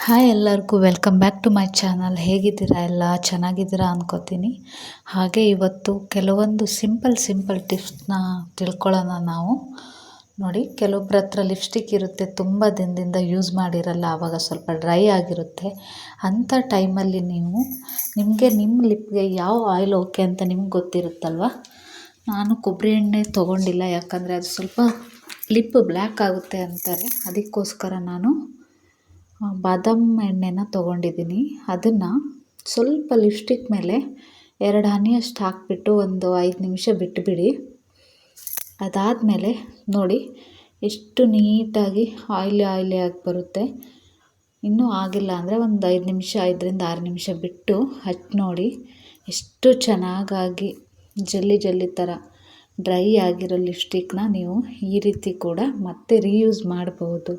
Hi ಎಲ್ಲರಿಗೂ, welcome back to my channel. ಹೇಗಿದ್ದೀರಾ ಎಲ್ಲ? ಚೆನ್ನಾಗಿದ್ದೀರಾ ಅನ್ಕೋತೀನಿ. ಹಾಗೆ ಇವತ್ತು ಕೆಲವೊಂದು ಸಿಂಪಲ್ ಸಿಂಪಲ್ ಟಿಪ್ಸ್ನ ತಿಳ್ಕೊಳ್ಳೋಣ ನಾವು. ನೋಡಿ ಕೆಲವೊಬ್ಬರ ಹತ್ರ ಲಿಪ್ಸ್ಟಿಕ್ ಇರುತ್ತೆ, ತುಂಬ ದಿನದಿಂದ ಯೂಸ್ ಮಾಡಿರಲ್ಲ, ಆವಾಗ ಸ್ವಲ್ಪ ಡ್ರೈ ಆಗಿರುತ್ತೆ. ಅಂಥ ಟೈಮಲ್ಲಿ ನೀವು ನಿಮಗೆ ನಿಮ್ಮ ಲಿಪ್ಗೆ ಯಾವ ಆಯಿಲ್ ಓಕೆ ಅಂತ ನಿಮ್ಗೆ ಗೊತ್ತಿರುತ್ತಲ್ವ? ನಾನು ಕೊಬ್ಬರಿ ಎಣ್ಣೆ ತೊಗೊಂಡಿಲ್ಲ, ಯಾಕಂದರೆ ಅದು ಸ್ವಲ್ಪ ಲಿಪ್ ಬ್ಲ್ಯಾಕ್ ಆಗುತ್ತೆ ಅಂತಾರೆ. ಅದಕ್ಕೋಸ್ಕರ ನಾನು ಬಾದಾಮ್ ಎಣ್ಣೆನ ತೊಗೊಂಡಿದ್ದೀನಿ. ಅದನ್ನು ಸ್ವಲ್ಪ ಲಿಪ್ಸ್ಟಿಕ್ ಮೇಲೆ ಎರಡು ಹನಿಯಷ್ಟು ಹಾಕಿಬಿಟ್ಟು ಒಂದು ಐದು ನಿಮಿಷ ಬಿಟ್ಟುಬಿಡಿ ಅದಾದಮೇಲೆ ನೋಡಿ ಎಷ್ಟು ನೀಟಾಗಿ ಆಯ್ಲಿ ಆಯ್ಲಿ ಆಗಿ ಬರುತ್ತೆ. ಇನ್ನೂ ಆಗಿಲ್ಲ ಅಂದರೆ ಒಂದು ಐದು ನಿಮಿಷ, ಐದರಿಂದ ಆರು ನಿಮಿಷ ಬಿಟ್ಟು ಹಚ್ಚಿ ನೋಡಿ. ಎಷ್ಟು ಚೆನ್ನಾಗಾಗಿ ಜಲ್ಲಿ ಜಲ್ಲಿ ಥರ ಡ್ರೈ ಆಗಿರೋ ಲಿಪ್ಸ್ಟಿಕ್ನ ನೀವು ಈ ರೀತಿ ಕೂಡ ಮತ್ತೆ ರೀಯೂಸ್ ಮಾಡ್ಬೋದು.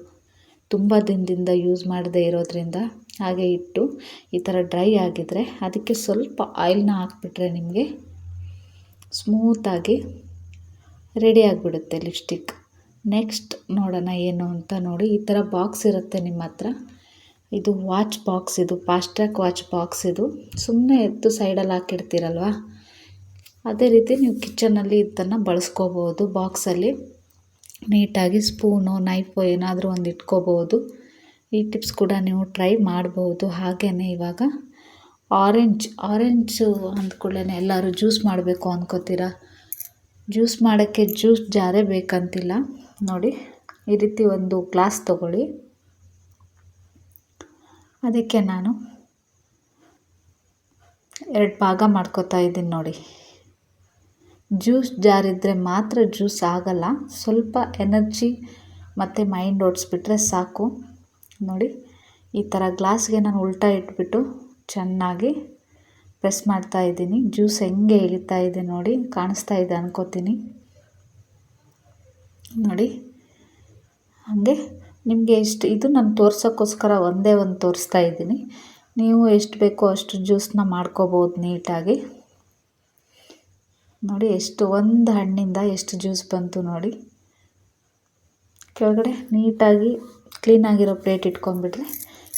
ತುಂಬ ದಿನದಿಂದ ಯೂಸ್ ಮಾಡದೇ ಇರೋದ್ರಿಂದ ಹಾಗೆ ಇಟ್ಟು ಈ ಥರ ಡ್ರೈ ಆಗಿದ್ರೆ ಅದಕ್ಕೆ ಸ್ವಲ್ಪ ಆಯಿಲ್ನ ಹಾಕ್ಬಿಟ್ರೆ ನಿಮಗೆ ಸ್ಮೂತಾಗಿ ರೆಡಿ ಆಗಿಬಿಡುತ್ತೆ ಲಿಪ್ಸ್ಟಿಕ್ ನೆಕ್ಸ್ಟ್ ನೋಡೋಣ ಏನು ಅಂತ ನೋಡಿ. ಈ ಥರ ಬಾಕ್ಸ್ ಇರುತ್ತೆ ನಿಮ್ಮ ಹತ್ರ. ಇದು ವಾಚ್ ಬಾಕ್ಸ್ ಇದು ಫಾಸ್ಟ್ರ್ಯಾಕ್ ವಾಚ್ ಬಾಕ್ಸ್ ಇದು. ಸುಮ್ಮನೆ ಎತ್ತು ಸೈಡಲ್ಲಿ ಹಾಕಿಡ್ತೀರಲ್ವ ಅದೇ ರೀತಿ ನೀವು ಕಿಚನಲ್ಲಿ ಇದನ್ನು ಬಳಸ್ಕೋಬೋದು ಬಾಕ್ಸಲ್ಲಿ ನೀಟಾಗಿ ಸ್ಪೂನು ನೈಫು ಏನಾದರೂ ಒಂದು ಇಟ್ಕೋಬೋದು. ಈ ಟಿಪ್ಸ್ ಕೂಡ ನೀವು ಟ್ರೈ ಮಾಡ್ಬೋದು. ಹಾಗೆಯೇ ಇವಾಗ ಆರೆಂಜ್ ಆರೆಂಜು ಅಂದ್ಕೊಳ್ಳೇ ಎಲ್ಲರೂ ಜ್ಯೂಸ್ ಮಾಡಬೇಕು ಅಂದ್ಕೋತೀರ ಜ್ಯೂಸ್ ಮಾಡೋಕ್ಕೆ ಜ್ಯೂಸ್ ಜಾರೆ ಬೇಕಂತಿಲ್ಲ. ನೋಡಿ, ಈ ರೀತಿ ಒಂದು ಗ್ಲಾಸ್ ತಗೊಳ್ಳಿ. ಅದಕ್ಕೆ ನಾನು ಎರಡು ಭಾಗ ಮಾಡ್ಕೋತಾ ಇದ್ದೀನಿ ನೋಡಿ. ಜ್ಯೂಸ್ ಜಾರ್ ಇದ್ದರೆ ಮಾತ್ರ ಜ್ಯೂಸ್ ಆಗಲ್ಲ. ಸ್ವಲ್ಪ ಎನರ್ಜಿ ಮತ್ತು ಮೈಂಡ್ ಓಡಿಸ್ಬಿಟ್ರೆ ಸಾಕು. ನೋಡಿ, ಈ ಥರ ಗ್ಲಾಸ್ಗೆ ನಾನು ಉಲ್ಟಾ ಇಟ್ಬಿಟ್ಟು ಚೆನ್ನಾಗಿ ಪ್ರೆಸ್ ಮಾಡ್ತಾ ಇದ್ದೀನಿ. ಜ್ಯೂಸ್ ಹೆಂಗೆ ಇಳಿತಾ ಇದೆ ನೋಡಿ, ಕಾಣಿಸ್ತಾ ಇದೆ ಅನ್ಕೋತೀನಿ. ನೋಡಿ, ಹಾಗೆ ನಿಮಗೆ ಎಷ್ಟು ಇದು ನಾನು ತೋರ್ಸೋಕ್ಕೋಸ್ಕರ ಒಂದೇ ಒಂದು ತೋರಿಸ್ತಾ ಇದ್ದೀನಿ. ನೀವು ಎಷ್ಟು ಬೇಕೋ ಅಷ್ಟು ಜ್ಯೂಸನ್ನ ಮಾಡ್ಕೋಬೋದು ನೀಟಾಗಿ. ನೋಡಿ, ಎಷ್ಟು ಒಂದು ಹಣ್ಣಿಂದ ಎಷ್ಟು ಜ್ಯೂಸ್ ಬಂತು ನೋಡಿ. ಕೆಳಗಡೆ ನೀಟಾಗಿ ಕ್ಲೀನಾಗಿರೋ ಪ್ಲೇಟ್ ಇಟ್ಕೊಂಡ್ಬಿಟ್ರೆ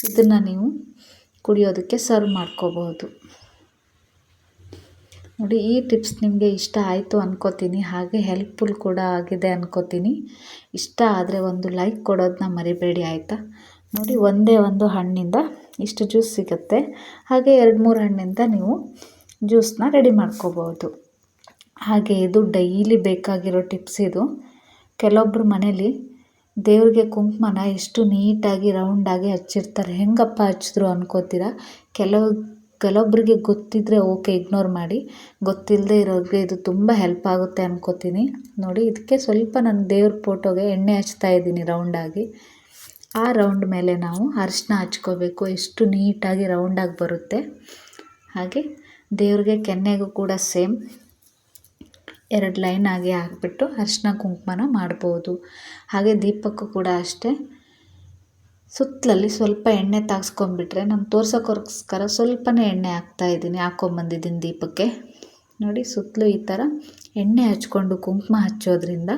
ಇದನ್ನು ನೀವು ಕುಡಿಯೋದಕ್ಕೆ ಸರ್ವ್ ಮಾಡ್ಕೋಬಹುದು. ನೋಡಿ, ಈ ಟಿಪ್ಸ್ ನಿಮಗೆ ಇಷ್ಟ ಆಯಿತು ಅನ್ಕೋತೀನಿ. ಹಾಗೆ ಹೆಲ್ಪ್ಫುಲ್ ಕೂಡ ಆಗಿದೆ ಅನ್ಕೋತೀನಿ. ಇಷ್ಟ ಆದರೆ ಒಂದು ಲೈಕ್ ಕೊಡೋದನ್ನ ಮರಿಬೇಡಿ, ಆಯಿತಾ? ನೋಡಿ, ಒಂದೇ ಒಂದು ಹಣ್ಣಿಂದ ಇಷ್ಟು ಜ್ಯೂಸ್ ಸಿಗುತ್ತೆ. ಹಾಗೆ ಎರಡು ಮೂರು ಹಣ್ಣಿಂದ ನೀವು ಜ್ಯೂಸನ್ನ ರೆಡಿ ಮಾಡ್ಕೋಬೋದು ಹಾಗೆ ಇದು ಡೈಲಿ ಬೇಕಾಗಿರೋ ಟಿಪ್ಸ್ ಇದು. ಕೆಲವೊಬ್ರು ಮನೇಲಿ ದೇವ್ರಿಗೆ ಕುಂಕುಮನ ಎಷ್ಟು ನೀಟಾಗಿ ರೌಂಡಾಗಿ ಹಚ್ಚಿರ್ತಾರೆ. ಹೆಂಗಪ್ಪ ಹಚ್ಚಿದ್ರು ಅನ್ಕೋತೀರ? ಕೆಲವು ಕೆಲವೊಬ್ಬರಿಗೆ ಗೊತ್ತಿದ್ದರೆ ಓಕೆ ಇಗ್ನೋರ್ ಮಾಡಿ. ಗೊತ್ತಿಲ್ಲದೆ ಇರೋರಿಗೆ ಇದು ತುಂಬ ಹೆಲ್ಪ್ ಆಗುತ್ತೆ ಅನ್ಕೋತೀನಿ. ನೋಡಿ, ಇದಕ್ಕೆ ಸ್ವಲ್ಪ ನಾನು ದೇವ್ರ ಫೋಟೋಗೆ ಎಣ್ಣೆ ಹಚ್ತಾ ಇದ್ದೀನಿ ರೌಂಡಾಗಿ ಆ ರೌಂಡ್ ಮೇಲೆ ನಾವು ಅರಿಶಿನ ಹಚ್ಕೋಬೇಕು. ಎಷ್ಟು ನೀಟಾಗಿ ರೌಂಡಾಗಿ ಬರುತ್ತೆ. ಹಾಗೆ ದೇವ್ರಿಗೆ ಕೆನ್ನೆಗೂ ಕೂಡ ಸೇಮ್ ಎರಡು ಲೈನ್ ಆಗಿ ಹಾಕ್ಬಿಟ್ಟು ಅರಿಶಿನ ಕುಂಕುಮನ ಮಾಡ್ಬೋದು. ಹಾಗೆ ದೀಪಕ್ಕೂ ಕೂಡ ಅಷ್ಟೇ. ಸುತ್ತಲಲ್ಲಿ ಸ್ವಲ್ಪ ಎಣ್ಣೆ ತಾಗಿಸ್ಕೊಂಡ್ಬಿಟ್ರೆ ನಾನು ತೋರ್ಸೋಕ್ಕೋಸ್ಕರ ಸ್ವಲ್ಪನೇ ಎಣ್ಣೆ ಹಾಕ್ತಾ ಇದ್ದೀನಿ ಹಾಕ್ಕೊಂಬಂದಿದ್ದೀನಿ ದೀಪಕ್ಕೆ. ನೋಡಿ, ಸುತ್ತಲೂ ಈ ಥರ ಎಣ್ಣೆ ಹಚ್ಕೊಂಡು ಕುಂಕುಮ ಹಚ್ಚೋದ್ರಿಂದ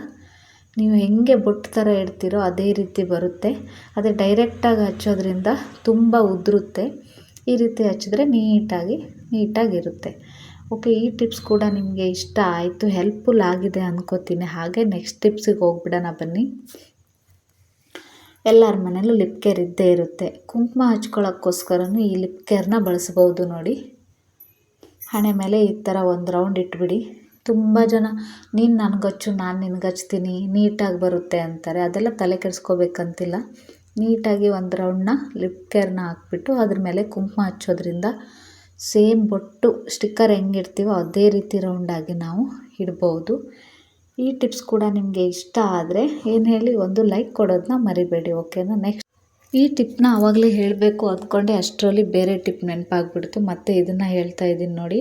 ನೀವು ಹೆಂಗೆ ಬೊಟ್ಟು ಥರ ಇಡ್ತೀರೋ ಅದೇ ರೀತಿ ಬರುತ್ತೆ. ಅದೇ ಡೈರೆಕ್ಟಾಗಿ ಹಚ್ಚೋದ್ರಿಂದ ತುಂಬ ಉದುರುತ್ತೆ. ಈ ರೀತಿ ಹಚ್ಚಿದ್ರೆ ನೀಟಾಗಿ, ನೀಟಾಗಿರುತ್ತೆ. ಓಕೆ, ಈ ಟಿಪ್ಸ್ ಕೂಡ ನಿಮಗೆ ಇಷ್ಟ ಆಯಿತು ಹೆಲ್ಪ್ಫುಲ್ ಆಗಿದೆ ಅಂದ್ಕೋತೀನಿ ಹಾಗೆ ನೆಕ್ಸ್ಟ್ ಟಿಪ್ಸಿಗೆ ಹೋಗ್ಬಿಡೋಣ ಬನ್ನಿ. ಎಲ್ಲರ ಮನೇಲೂ ಲಿಪ್ ಕೇರ್ ಇದ್ದೇ ಇರುತ್ತೆ. ಕುಂಕುಮ ಹಚ್ಕೊಳ್ಳೋಕ್ಕೋಸ್ಕರನೂ ಈ ಲಿಪ್ ಕೇರ್ನ ಬಳಸ್ಬೋದು ನೋಡಿ. ಹಣೆ ಮೇಲೆ ಈ ಥರ ಒಂದು ರೌಂಡ್ ಇಟ್ಬಿಡಿ. ತುಂಬ ಜನ, ನೀನು ನನಗಚ್ಚು, ನಾನು ನಿನಗಚ್ತೀನಿ, ನೀಟಾಗಿ ಬರುತ್ತೆ ಅಂತಾರೆ. ಅದೆಲ್ಲ ತಲೆ ಕೆಡಿಸ್ಕೋಬೇಕಂತಿಲ್ಲ. ನೀಟಾಗಿ ಒಂದು ರೌಂಡ್ನ ಲಿಪ್ ಕೇರ್ನ ಹಾಕ್ಬಿಟ್ಟು ಅದ್ರ ಮೇಲೆ ಕುಂಕುಮ ಹಚ್ಚೋದ್ರಿಂದ ಸೇಮ್ ಬೊಟ್ಟು ಸ್ಟಿಕ್ಕರ್ ಹೆಂಗಿಡ್ತೀವೋ ಅದೇ ರೀತಿ ರೌಂಡಾಗಿ ನಾವು ಇಡ್ಬೋದು. ಈ ಟಿಪ್ಸ್ ಕೂಡ ನಿಮಗೆ ಇಷ್ಟ ಆದರೆ ಏನು ಹೇಳಿ ಒಂದು ಲೈಕ್ ಕೊಡೋದನ್ನ ಮರಿಬೇಡಿ ಓಕೆನಾ ನೆಕ್ಸ್ಟ್ ಈ ಟಿಪ್ನ ಆವಾಗಲೇ ಹೇಳಬೇಕು ಅಂದ್ಕೊಂಡೆ ಅಷ್ಟರಲ್ಲಿ ಬೇರೆ ಟಿಪ್ ನೆನಪಾಗ್ಬಿಡ್ತು ಮತ್ತು ಇದನ್ನು ಹೇಳ್ತಾ ಇದ್ದೀನಿ ನೋಡಿ.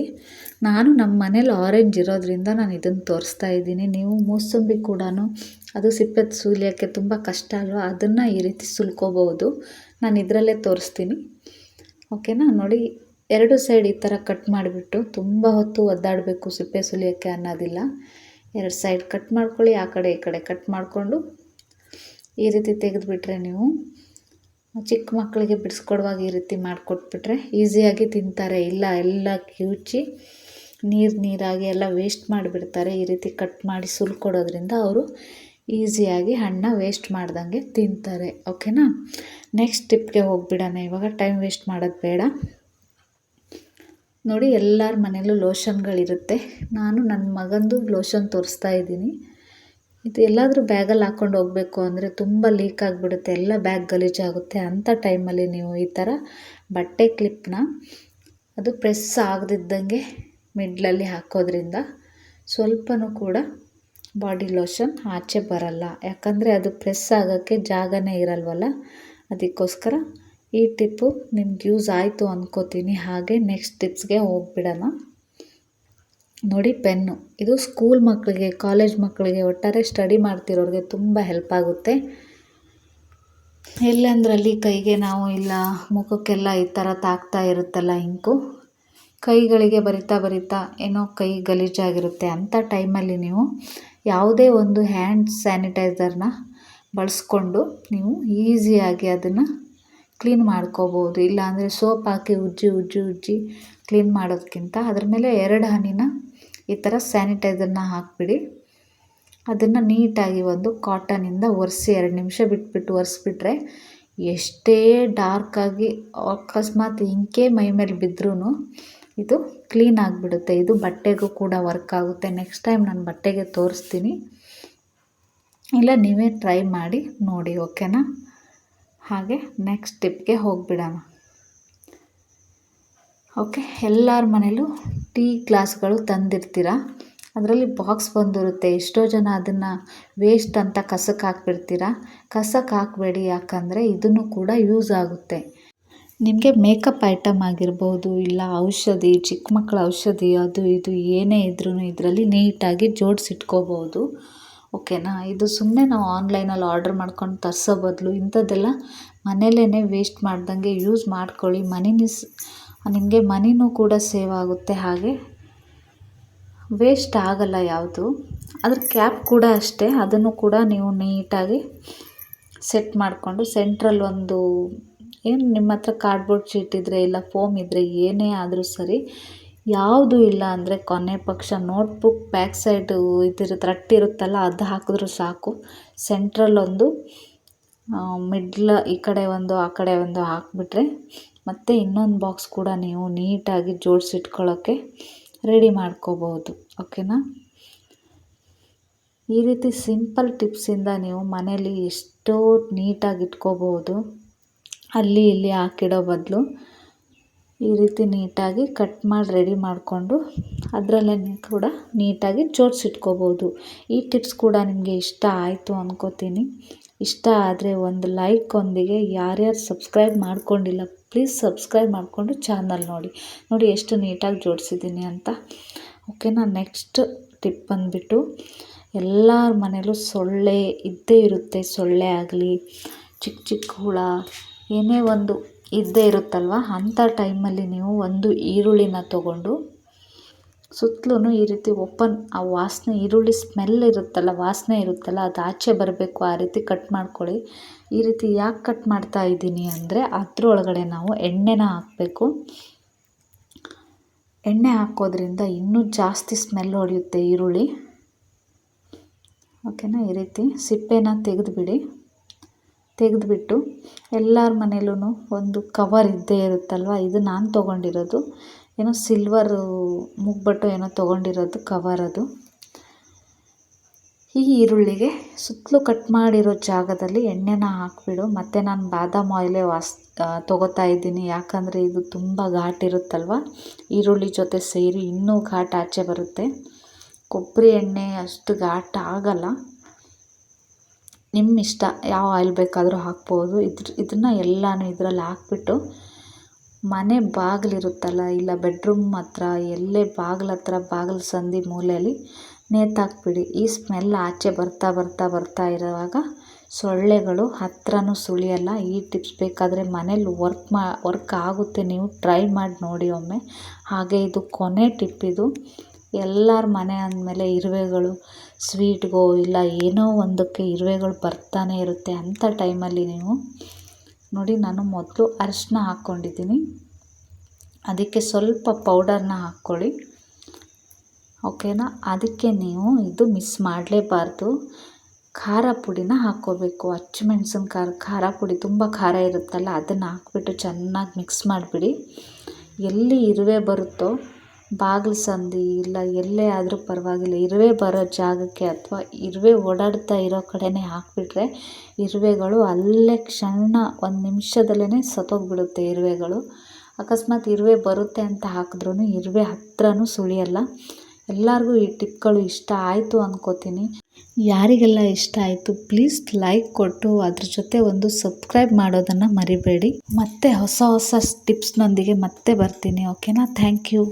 ನಾನು ನಮ್ಮ ಮನೇಲಿ ಆರೆಂಜ್ ಇರೋದ್ರಿಂದ ನಾನು ಇದನ್ನು ತೋರಿಸ್ತಾ ಇದ್ದೀನಿ. ನೀವು ಮೂಸಂಬಿ ಕೂಡ ಅದು ಸಿಪ್ಪೆ ಸುಲಿಯೋಕ್ಕೆ ತುಂಬ ಕಷ್ಟ ಅಲ್ವಾ? ಅದನ್ನು ಈ ರೀತಿ ಸುಲ್ಕೋಬೋದು ನಾನು ಇದರಲ್ಲೇ ತೋರಿಸ್ತೀನಿ. ಓಕೆನಾ ನೋಡಿ ಎರಡು ಸೈಡ್ ಈ ಥರ ಕಟ್ ಮಾಡಿಬಿಟ್ಟು ತುಂಬ ಹೊತ್ತು ಒದ್ದಾಡಬೇಕು ಸಿಪ್ಪೆ ಸುಲಿಯೋಕ್ಕೆ ಅನ್ನೋದಿಲ್ಲ. ಎರಡು ಸೈಡ್ ಕಟ್ ಮಾಡ್ಕೊಳ್ಳಿ, ಆ ಕಡೆ ಈ ಕಡೆ ಕಟ್ ಮಾಡಿಕೊಂಡು ಈ ರೀತಿ ತೆಗೆದುಬಿಟ್ರೆ ನೀವು ಚಿಕ್ಕ ಮಕ್ಕಳಿಗೆ ಬಿಡಿಸ್ಕೊಡುವಾಗ ಈ ರೀತಿ ಮಾಡಿಕೊಟ್ಬಿಟ್ರೆ ಈಸಿಯಾಗಿ ತಿಂತಾರೆ. ಇಲ್ಲ, ಎಲ್ಲ ಕಿವುಚಿ ನೀರು ನೀರಾಗಿ ಎಲ್ಲ ವೇಸ್ಟ್ ಮಾಡಿಬಿಡ್ತಾರೆ. ಈ ರೀತಿ ಕಟ್ ಮಾಡಿ ಸುಲ್ಕೊಡೋದ್ರಿಂದ ಅವರು ಈಸಿಯಾಗಿ ಹಣ್ಣ ವೇಸ್ಟ್ ಮಾಡ್ದಂಗೆ ತಿಂತಾರೆ. ಓಕೆನಾ? ನೆಕ್ಸ್ಟ್ ಟಿಪ್ಗೆ ಹೋಗ್ಬಿಡೋಣ. ಇವಾಗ ಟೈಮ್ ವೇಸ್ಟ್ ಮಾಡೋದು ಬೇಡ. ನೋಡಿ, ಎಲ್ಲರ ಮನೆಯಲ್ಲೂ ಲೋಷನ್ಗಳಿರುತ್ತೆ. ನಾನು ನನ್ನ ಮಗಂದು ಲೋಷನ್ ತೋರಿಸ್ತಾ ಇದ್ದೀನಿ. ಇದು ಎಲ್ಲಾದರೂ ಬ್ಯಾಗಲ್ಲಿ ಹಾಕ್ಕೊಂಡು ಹೋಗಬೇಕು ಅಂದರೆ ತುಂಬ ಲೀಕ್ ಆಗಿಬಿಡುತ್ತೆ. ಎಲ್ಲ ಬ್ಯಾಗ್ ಗಲೀಜಾಗುತ್ತೆ ಅಂಥ ಟೈಮಲ್ಲಿ ನೀವು ಈ ಥರ ಬಟ್ಟೆ ಕ್ಲಿಪ್ನ ಅದು ಪ್ರೆಸ್ ಆಗದಿದ್ದಂಗೆ ಮಿಡ್ಲಲ್ಲಿ ಹಾಕೋದ್ರಿಂದ ಸ್ವಲ್ಪನೂ ಕೂಡ ಬಾಡಿ ಲೋಷನ್ ಆಚೆ ಬರಲ್ಲ. ಯಾಕಂದರೆ ಅದು ಪ್ರೆಸ್ ಆಗೋಕ್ಕೆ ಜಾಗನೇ ಇರಲ್ವಲ್ಲ. ಅದಕ್ಕೋಸ್ಕರ ಈ ಟಿಪ್ಪು ನಿಮ್ಗೆ ಯೂಸ್ ಆಯಿತು ಅಂದ್ಕೋತೀನಿ ಹಾಗೆ ನೆಕ್ಸ್ಟ್ ಟಿಪ್ಸ್ಗೆ ಹೋಗ್ಬಿಡೋಣ. ನೋಡಿ ಪೆನ್ನು. ಇದು ಸ್ಕೂಲ್ ಮಕ್ಕಳಿಗೆ ಕಾಲೇಜ್ ಮಕ್ಕಳಿಗೆ ಒಟ್ಟಾರೆ ಸ್ಟಡಿ ಮಾಡ್ತಿರೋರಿಗೆ ತುಂಬ ಹೆಲ್ಪ್ ಆಗುತ್ತೆ. ಎಲ್ಲಂದ್ರಲ್ಲಿ ಕೈಗೆ ನಾವು ಇಲ್ಲ, ಮುಖಕ್ಕೆಲ್ಲ ಈ ಥರ ತಾಕ್ತಾ ಇರುತ್ತಲ್ಲ ಇಂಕು ಕೈಗಳಿಗೆ ಬರಿತಾ ಬರಿತಾ ಏನೋ ಕೈ ಗಲೀಜಾಗಿರುತ್ತೆ ಅಂಥ ಟೈಮಲ್ಲಿ ನೀವು ಯಾವುದೇ ಒಂದು ಹ್ಯಾಂಡ್ ಸ್ಯಾನಿಟೈಸರ್ನ ಬಳಸ್ಕೊಂಡು ನೀವು ಈಸಿಯಾಗಿ ಅದನ್ನು ಕ್ಲೀನ್ ಮಾಡ್ಕೋಬೋದು. ಇಲ್ಲಾಂದರೆ ಸೋಪ್ ಹಾಕಿ ಉಜ್ಜಿ ಉಜ್ಜಿ ಉಜ್ಜಿ ಕ್ಲೀನ್ ಮಾಡೋದಕ್ಕಿಂತ ಅದ್ರ ಮೇಲೆ ಎರಡು ಹನಿನ ಈ ಥರ ಸ್ಯಾನಿಟೈಸರ್ನ ಹಾಕಿಬಿಡಿ. ಅದನ್ನು ನೀಟಾಗಿ ಒಂದು ಕಾಟನಿಂದ ಒರೆಸಿ ಎರಡು ನಿಮಿಷ ಬಿಟ್ಬಿಟ್ಟು ಒರೆಸ್ಬಿಟ್ರೆ ಎಷ್ಟೇ ಡಾರ್ಕಾಗಿ ಅಕಸ್ಮಾತ್ ಹಿಂಕೆ ಮೈ ಮೇಲೆ ಬಿದ್ದರೂ ಇದು ಕ್ಲೀನ್ ಆಗಿಬಿಡುತ್ತೆ. ಇದು ಬಟ್ಟೆಗೂ ಕೂಡ ವರ್ಕ್ ಆಗುತ್ತೆ. ನೆಕ್ಸ್ಟ್ ಟೈಮ್ ನಾನು ಬಟ್ಟೆಗೆ ತೋರಿಸ್ತೀನಿ. ಇಲ್ಲ ನೀವೇ ಟ್ರೈ ಮಾಡಿ ನೋಡಿ ಓಕೆನಾ ಹಾಗೆ ನೆಕ್ಸ್ಟ್ ಟಿಪ್ಗೆ ಹೋಗಿಬಿಡೋಣ. ಓಕೆ ಎಲ್ಲರ ಮನೇಲೂ ಟೀ ಗ್ಲಾಸ್ಗಳು ತಂದಿರ್ತೀರ? ಅದರಲ್ಲಿ ಬಾಕ್ಸ್ ಬಂದಿರುತ್ತೆ. ಎಷ್ಟೋ ಜನ ಅದನ್ನು ವೇಸ್ಟ್ ಅಂತ ಕಸಕ್ಕೆ ಹಾಕ್ಬಿಡ್ತೀರ? ಕಸಕ್ಕೆ ಹಾಕಬೇಡಿ, ಯಾಕಂದರೆ ಇದನ್ನು ಕೂಡ ಯೂಸ್ ಆಗುತ್ತೆ. ನಿಮಗೆ ಮೇಕಪ್ ಐಟಮ್ ಆಗಿರ್ಬೋದು, ಇಲ್ಲ ಔಷಧಿ ಚಿಕ್ಕ ಮಕ್ಕಳ ಔಷಧಿ, ಅದು ಇದು ಏನೇ ಇದ್ರೂ ಇದರಲ್ಲಿ ನೀಟಾಗಿ ಜೋಡಿಸಿಟ್ಕೋಬೋದು ಓಕೆನಾ? ಇದು ಸುಮ್ಮನೆ ನಾವು ಆನ್ಲೈನಲ್ಲಿ ಆರ್ಡ್ರ್ ಮಾಡ್ಕೊಂಡು ತರಿಸೋ ಬದಲು ಇಂಥದ್ದೆಲ್ಲ ಮನೇಲೇ ವೇಸ್ಟ್ ಮಾಡ್ದಂಗೆ ಯೂಸ್ ಮಾಡ್ಕೊಳ್ಳಿ. ಸ್, ನಿಮಗೆ ಮನಿನೂ ಕೂಡ ಸೇವ್ ಆಗುತ್ತೆ ಹಾಗೆ. ವೇಸ್ಟ್ ಆಗಲ್ಲ ಯಾವುದು. ಅದ್ರ ಕ್ಯಾಪ್ ಕೂಡ ಅಷ್ಟೇ. ಅದನ್ನು ಕೂಡ ನೀವು ನೀಟಾಗಿ ಸೆಟ್ ಮಾಡಿಕೊಂಡು ಸೆಂಟ್ರಲ್ಲಿ ಒಂದು ಏನು ನಿಮ್ಮ ಹತ್ರ ಕಾರ್ಡ್ಬೋರ್ಡ್ ಶೀಟ್ ಇದ್ದರೆ ಇಲ್ಲ ಫೋಮ್ ಇದ್ದರೆ ಏನೇ ಆದರೂ ಸರಿ ಯಾವುದು ಇಲ್ಲ ಅಂದರೆ ಕೊನೆ ಪಕ್ಷ ನೋಟ್ಬುಕ್ ಬ್ಯಾಕ್ ಸೈಡು ಇದಿರುತ್ತೆ ರಟ್ಟಿರುತ್ತಲ್ಲ ಅದು ಹಾಕಿದ್ರೂ ಸಾಕು. ಸೆಂಟ್ರಲ್ಲೊಂದು ಮಿಡ್ಲ್ ಈ ಕಡೆ ಒಂದು, ಆ ಕಡೆ ಒಂದು ಹಾಕಿಬಿಟ್ರೆ ಮತ್ತು ಇನ್ನೊಂದು ಬಾಕ್ಸ್ ಕೂಡ ನೀವು ನೀಟಾಗಿ ಜೋಡಿಸಿಟ್ಕೊಳ್ಳೋಕ್ಕೆ ರೆಡಿ ಮಾಡ್ಕೋಬಹುದು. ಓಕೆನಾ? ಈ ರೀತಿ ಸಿಂಪಲ್ ಟಿಪ್ಸಿಂದ ನೀವು ಮನೇಲಿ ಎಷ್ಟೋ ನೀಟಾಗಿ ಇಟ್ಕೋಬಹುದು. ಅಲ್ಲಿ ಇಲ್ಲಿ ಹಾಕಿಡೋ ಬದಲು ಈ ರೀತಿ ನೀಟಾಗಿ ಕಟ್ ಮಾಡಿ ರೆಡಿ ಮಾಡಿಕೊಂಡು ಅದರಲ್ಲೇ ಕೂಡ ನೀಟಾಗಿ ಜೋಡಿಸಿಟ್ಕೋಬೋದು ಈ ಟಿಪ್ಸ್ ಕೂಡ ನಿಮಗೆ ಇಷ್ಟ ಆಯಿತು ಅಂದ್ಕೋತೀನಿ ಇಷ್ಟ ಆದರೆ ಒಂದು ಲೈಕೊಂದಿಗೆ ಯಾರ್ಯಾರು ಸಬ್ಸ್ಕ್ರೈಬ್ ಮಾಡ್ಕೊಂಡಿಲ್ಲ ಪ್ಲೀಸ್ ಸಬ್ಸ್ಕ್ರೈಬ್ ಮಾಡಿಕೊಂಡು ಚಾನಲ್ ನೋಡಿ. ನೋಡಿ ಎಷ್ಟು ನೀಟಾಗಿ ಜೋಡಿಸಿದ್ದೀನಿ ಅಂತ. ಓಕೆನಾ, ನೆಕ್ಸ್ಟ್ ಟಿಪ್ ಬಂದುಬಿಟ್ಟು ಎಲ್ಲರ ಮನೇಲೂ ಸೊಳ್ಳೆ ಇದ್ದೇ ಇರುತ್ತೆ. ಸೊಳ್ಳೆ ಆಗಲಿ, ಚಿಕ್ಕ ಚಿಕ್ಕ ಹುಳ ಏನೇ ಒಂದು ಇದ್ದೇ ಇರುತ್ತಲ್ವ? ಅಂಥ ಟೈಮಲ್ಲಿ ನೀವು ಒಂದು ಈರುಳ್ಳಿನ ತೊಗೊಂಡು ಸುತ್ತಲೂ ಈ ರೀತಿ ಓಪನ್ ಆ ವಾಸನೆ, ಈರುಳ್ಳಿ ಸ್ಮೆಲ್ ಇರುತ್ತಲ್ಲ, ವಾಸನೆ ಇರುತ್ತಲ್ಲ, ಅದು ಆಚೆ ಬರಬೇಕು, ಆ ರೀತಿ ಕಟ್ ಮಾಡ್ಕೊಳ್ಳಿ. ಈ ರೀತಿ ಯಾಕೆ ಕಟ್ ಮಾಡ್ತಾ ಇದ್ದೀನಿ ಅಂದರೆ, ಅದರೊಳಗಡೆ ನಾವು ಎಣ್ಣೆನ ಹಾಕಬೇಕು. ಎಣ್ಣೆ ಹಾಕೋದ್ರಿಂದ ಇನ್ನೂ ಜಾಸ್ತಿ ಸ್ಮೆಲ್ ಹೊಡೆಯುತ್ತೆ ಈರುಳ್ಳಿ. ಓಕೆನಾ? ಈ ರೀತಿ ಸಿಪ್ಪೆನ ತೆಗೆದುಬಿಡಿ. ತೆಗೆದುಬಿಟ್ಟು ಎಲ್ಲರ ಮನೇಲೂ ಒಂದು ಕವರ್ ಇದ್ದೇ ಇರುತ್ತಲ್ವ? ಇದು ನಾನು ತೊಗೊಂಡಿರೋದು. ಏನೋ ಸಿಲ್ವರು ಮುಗ್ಬಟ್ಟು ಏನೋ ತೊಗೊಂಡಿರೋದು ಕವರ್ ಅದು. ಈ ಈರುಳ್ಳಿಗೆ ಸುತ್ತಲೂ ಕಟ್ ಮಾಡಿರೋ ಜಾಗದಲ್ಲಿ ಎಣ್ಣೆನ ಹಾಕಿಬಿಡು. ಮತ್ತು ನಾನು ಬಾದಾಮ್ ಆಯಿಲೇ ವಾಸ್ ತೊಗೋತಾ ಇದ್ದೀನಿ. ಯಾಕಂದರೆ ಇದು ತುಂಬ ಘಾಟಿರುತ್ತಲ್ವ ಈರುಳ್ಳಿ ಜೊತೆ ಸೇರಿ ಇನ್ನೂ ಘಾಟ್ ಆಚೆ ಬರುತ್ತೆ. ಕೊಬ್ಬರಿ ಎಣ್ಣೆ ಅಷ್ಟು ಘಾಟ್ ಆಗಲ್ಲ. ನಿಮ್ಮ ಇಷ್ಟ ಯಾವ ಆಯಿಲ್ ಬೇಕಾದರೂ ಹಾಕ್ಬೋದು. ಇದ್ರ, ಇದನ್ನು ಎಲ್ಲನೂ ಇದರಲ್ಲಿ ಹಾಕ್ಬಿಟ್ಟು ಮನೆ ಬಾಗಿಲಿರುತ್ತಲ್ಲ, ಇಲ್ಲ ಬೆಡ್ರೂಮ್ ಹತ್ರ, ಎಲ್ಲೇ ಬಾಗಿಲ ಹತ್ರ, ಬಾಗಿಲು ಸಂದಿ ಮೂಲೆಯಲ್ಲಿ ನೇತಾಕ್ಬಿಡಿ ಈ ಸ್ಮೆಲ್ ಆಚೆ ಬರ್ತಾ ಬರ್ತಾ ಬರ್ತಾ ಇರುವಾಗ ಸೊಳ್ಳೆಗಳು ಹತ್ರನೂ ಸುಳಿಯಲ್ಲ. ಈ ಟಿಪ್ಸ್ ಬೇಕಾದರೆ ಮನೇಲಿ ವರ್ಕ್ ಮಾ ವರ್ಕ್ ಆಗುತ್ತೆ. ನೀವು ಟ್ರೈ ಮಾಡಿ ನೋಡಿ ಒಮ್ಮೆ. ಹಾಗೆ ಇದು ಕೊನೆ ಟಿಪ್ ಇದು. ಎಲ್ಲರ ಮನೆ ಅಂದಮೇಲೆ ಇರುವೆಗಳು ಸ್ವೀಟ್ಗೋ ಇಲ್ಲ ಏನೋ ಒಂದಕ್ಕೆ ಇರುವೆಗಳು ಬರ್ತಾನೆ ಇರುತ್ತೆ ಅಂಥ ಟೈಮಲ್ಲಿ ನೀವು ನೋಡಿ ನಾನು ಮೊದಲು ಅರಿಶಿನ ಹಾಕ್ಕೊಂಡಿದ್ದೀನಿ. ಅದಕ್ಕೆ ಸ್ವಲ್ಪ ಪೌಡರ್ನ ಹಾಕ್ಕೊಳ್ಳಿ. ಓಕೆನಾ? ಅದಕ್ಕೆ ನೀವು ಇದು ಮಿಸ್ ಮಾಡಲೇಬಾರ್ದು. ಖಾರ ಪುಡಿನ ಹಾಕ್ಕೋಬೇಕು. ಹಚ್ಚಿಮೆಣ್ಸಿನ ಖಾರ ಖಾರ ಪುಡಿ ತುಂಬ ಖಾರ ಇರುತ್ತಲ್ಲ, ಅದನ್ನು ಹಾಕ್ಬಿಟ್ಟು ಚೆನ್ನಾಗಿ ಮಿಕ್ಸ್ ಮಾಡಿಬಿಡಿ. ಎಲ್ಲಿ ಇರುವೆ ಬರುತ್ತೋ ಬಾಗಿಲು ಸಂದಿ ಇಲ್ಲ, ಎಲ್ಲೇ ಆದರೂ ಪರವಾಗಿಲ್ಲ. ಇರುವೆ ಬರೋ ಜಾಗಕ್ಕೆ ಅಥವಾ ಇರುವೆ ಓಡಾಡ್ತಾ ಇರೋ ಕಡೆನೇ ಹಾಕಿಬಿಟ್ರೆ ಇರುವೆಗಳು ಅಲ್ಲೇ ಕ್ಷಣ ಒಂದು ನಿಮಿಷದಲ್ಲೇ ಸತ್ತೋಗ್ಬಿಡುತ್ತೆ ಇರುವೆಗಳು. ಅಕಸ್ಮಾತ್ ಇರುವೆ ಬರುತ್ತೆ ಅಂತ ಹಾಕಿದ್ರೂ ಇರುವೆ ಹತ್ರನೂ ಸುಳಿಯಲ್ಲ. ಎಲ್ಲರಿಗೂ ಈ ಟಿಪ್ಗಳು ಇಷ್ಟ ಆಯಿತು ಅಂದ್ಕೋತೀನಿ ಯಾರಿಗೆಲ್ಲ ಇಷ್ಟ ಆಯಿತು ಪ್ಲೀಸ್ ಲೈಕ್ ಕೊಟ್ಟು, ಅದ್ರ ಜೊತೆ ಒಂದು ಸಬ್ಸ್ಕ್ರೈಬ್ ಮಾಡೋದನ್ನು ಮರಿಬೇಡಿ. ಮತ್ತೆ ಹೊಸ ಹೊಸ ಟಿಪ್ಸ್ನೊಂದಿಗೆ ಮತ್ತೆ ಬರ್ತೀನಿ, ಓಕೆನಾ? Thank you.